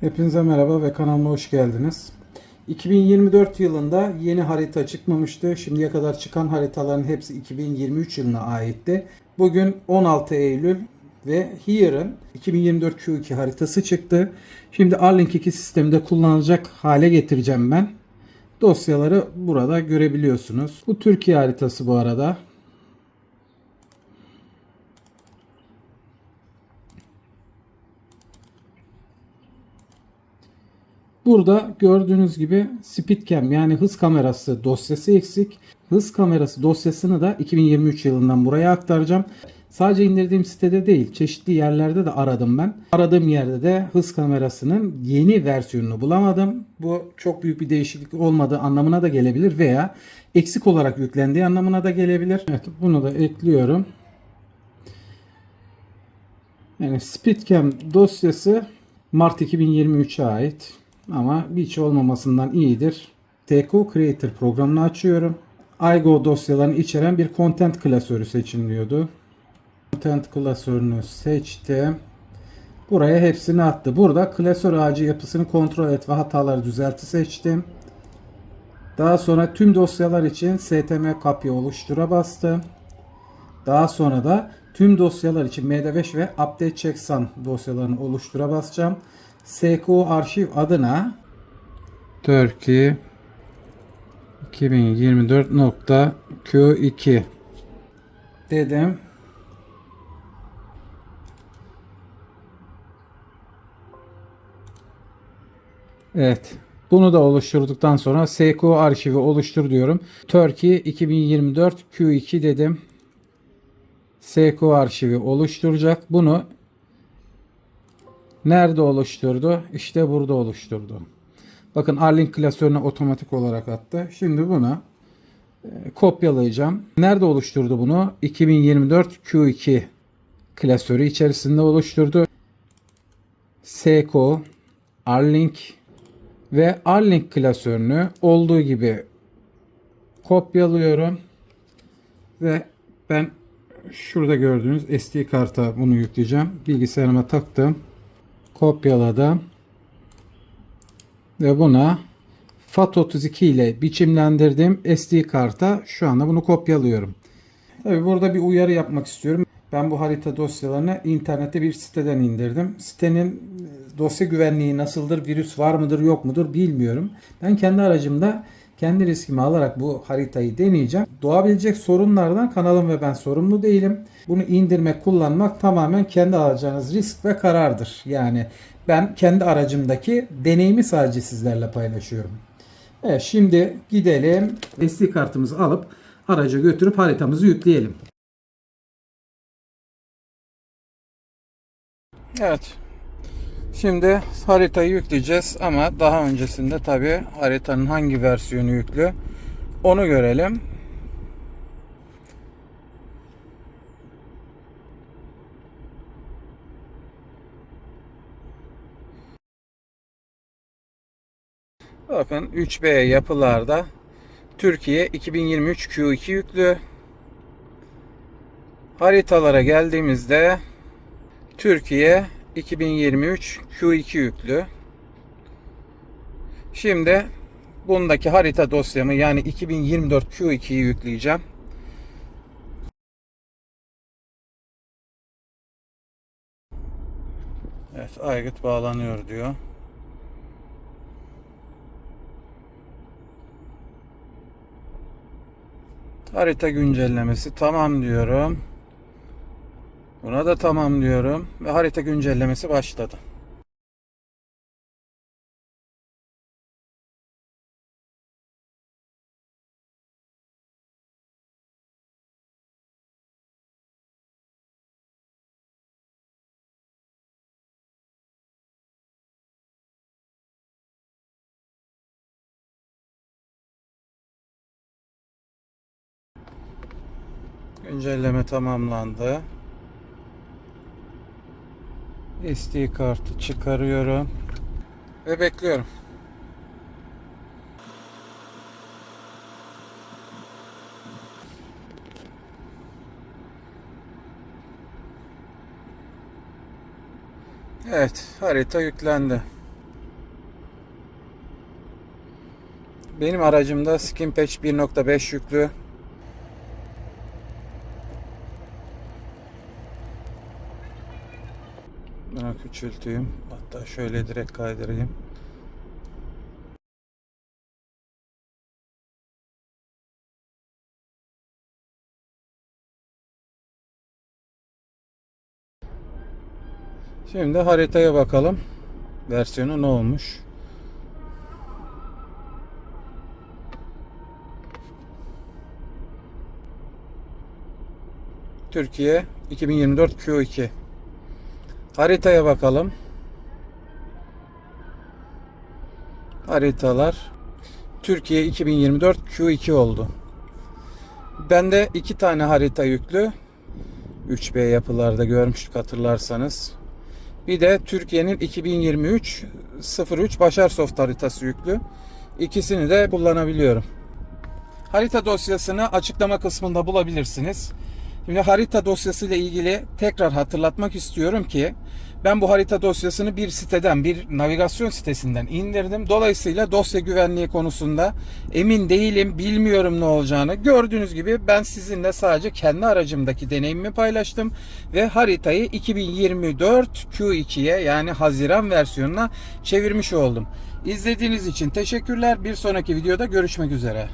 Hepinize merhaba ve kanalıma hoş geldiniz. 2024 yılında yeni harita çıkmamıştı. Şimdiye kadar çıkan haritaların hepsi 2023 yılına aitti. Bugün 16 Eylül ve Here'ın 2024 Q2 haritası çıktı. Şimdi Arlink 2 sisteminde kullanılacak hale getireceğim ben. Dosyaları burada görebiliyorsunuz. Bu Türkiye haritası bu arada. Burada gördüğünüz gibi Speedcam yani hız kamerası dosyası eksik. Hız kamerası dosyasını da 2023 yılından buraya aktaracağım. Sadece indirdiğim sitede değil, çeşitli yerlerde de aradım ben. Aradığım yerde de hız kamerasının yeni versiyonunu bulamadım. Bu çok büyük bir değişiklik olmadığı anlamına da gelebilir veya eksik olarak yüklendiği anlamına da gelebilir. Evet, bunu da ekliyorum. Yani Speedcam dosyası Mart 2023'e ait. Ama hiç olmamasından iyidir. TQ Creator programını açıyorum. iGo dosyalarını içeren bir content klasörü seçin diyordu. Content klasörünü seçtim. Buraya hepsini attı. Burada klasör ağacı yapısını kontrol et ve hataları düzelti seçtim. Daha sonra tüm dosyalar için STM kapya oluştura bastım. Daha sonra da tüm dosyalar için MD5 ve Update Checksum dosyalarını oluştura basacağım. SQO arşiv adına Turkey 2024.q2 dedim. Evet. Bunu da oluşturduktan sonra SQO arşivi oluştur diyorum. Turkey 2024 Q2 dedim. SQO arşivi oluşturacak. Bunu Nerede oluşturdu? İşte burada oluşturdu. Bakın Arlink klasörüne otomatik olarak attı. Şimdi bunu e, kopyalayacağım. Nerede oluşturdu bunu? 2024 Q2 klasörü içerisinde oluşturdu. Seco, Arlink ve Arlink klasörünü olduğu gibi kopyalıyorum. Ve ben şurada gördüğünüz SD karta bunu yükleyeceğim. Bilgisayarıma taktım kopyaladım. Ve buna FAT32 ile biçimlendirdim. SD karta şu anda bunu kopyalıyorum. Tabi burada bir uyarı yapmak istiyorum. Ben bu harita dosyalarını internette bir siteden indirdim. Sitenin dosya güvenliği nasıldır, virüs var mıdır yok mudur bilmiyorum. Ben kendi aracımda kendi riskimi alarak bu haritayı deneyeceğim. Doğabilecek sorunlardan kanalım ve ben sorumlu değilim. Bunu indirmek, kullanmak tamamen kendi alacağınız risk ve karardır. Yani ben kendi aracımdaki deneyimi sadece sizlerle paylaşıyorum. Evet şimdi gidelim SD kartımızı alıp araca götürüp haritamızı yükleyelim. Evet. Şimdi haritayı yükleyeceğiz ama daha öncesinde tabi haritanın hangi versiyonu yüklü onu görelim. Bakın 3B yapılarda Türkiye 2023 Q2 yüklü. Haritalara geldiğimizde Türkiye 2023 Q2 yüklü. Şimdi bundaki harita dosyamı yani 2024 Q2'yi yükleyeceğim. Evet aygıt bağlanıyor diyor. Harita güncellemesi tamam diyorum. Buna da tamam diyorum ve harita güncellemesi başladı. Güncelleme tamamlandı. SD kartı çıkarıyorum ve bekliyorum. Evet, harita yüklendi. Benim aracımda Skinpatch 1.5 yüklü küçülteyim. Hatta şöyle direkt kaydırayım. Şimdi haritaya bakalım. Versiyonu ne olmuş? Türkiye 2024 Q2. Haritaya bakalım. Haritalar Türkiye 2024 Q2 oldu. Bende iki tane harita yüklü. 3B yapılarda görmüştük hatırlarsanız. Bir de Türkiye'nin 2023 03 Başarsoft haritası yüklü. İkisini de kullanabiliyorum. Harita dosyasını açıklama kısmında bulabilirsiniz. Şimdi harita dosyası ile ilgili tekrar hatırlatmak istiyorum ki ben bu harita dosyasını bir siteden, bir navigasyon sitesinden indirdim. Dolayısıyla dosya güvenliği konusunda emin değilim, bilmiyorum ne olacağını. Gördüğünüz gibi ben sizinle sadece kendi aracımdaki deneyimimi paylaştım ve haritayı 2024 Q2'ye yani Haziran versiyonuna çevirmiş oldum. İzlediğiniz için teşekkürler. Bir sonraki videoda görüşmek üzere.